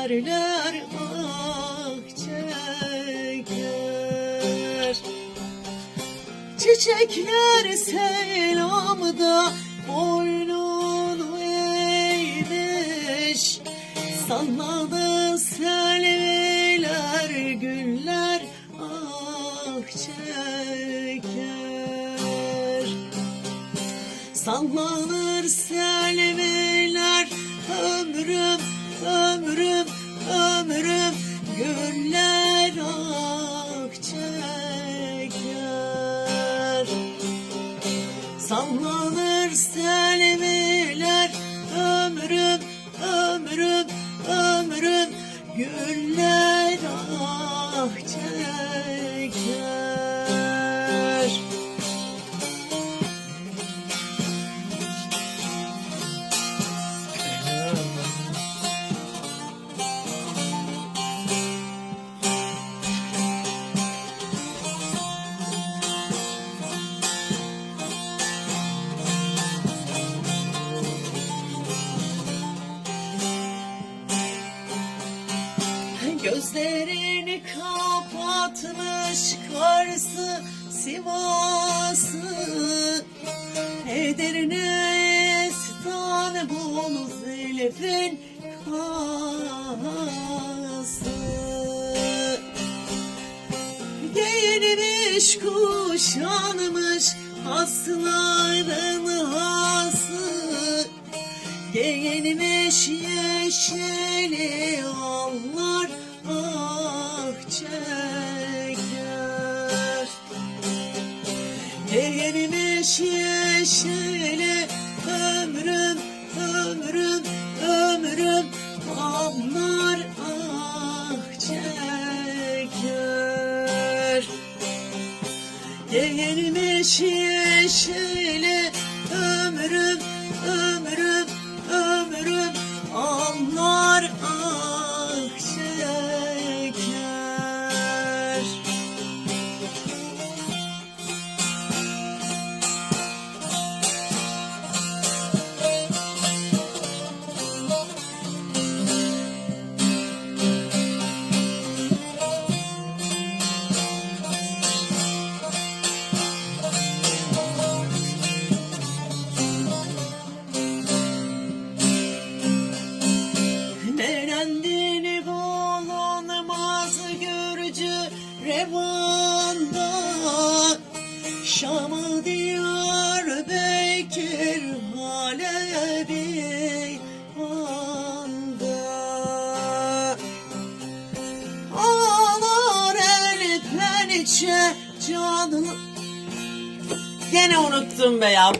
Derler ah çeker. Çiçekler selamda boynunu eğmiş. Salladı selviler güller ah çeker. Sallanır selviler Sallanır Gözlerini kapatmış karşı Sivas'ı. Edirne İstanbul Zülfün kası Giyinmiş kuşanmış asların hası Giyinmiş yeşili onlar çeker. Giyinmiş yeşili ömrüm ömrüm ömrüm onlar ah çeker. Giyinmiş yeşili ömrüm ömrüm ömrüm revanda Şam'ı diyar Bekir Halebi anda Ağlar el pençe canı Gene unuttum be ya.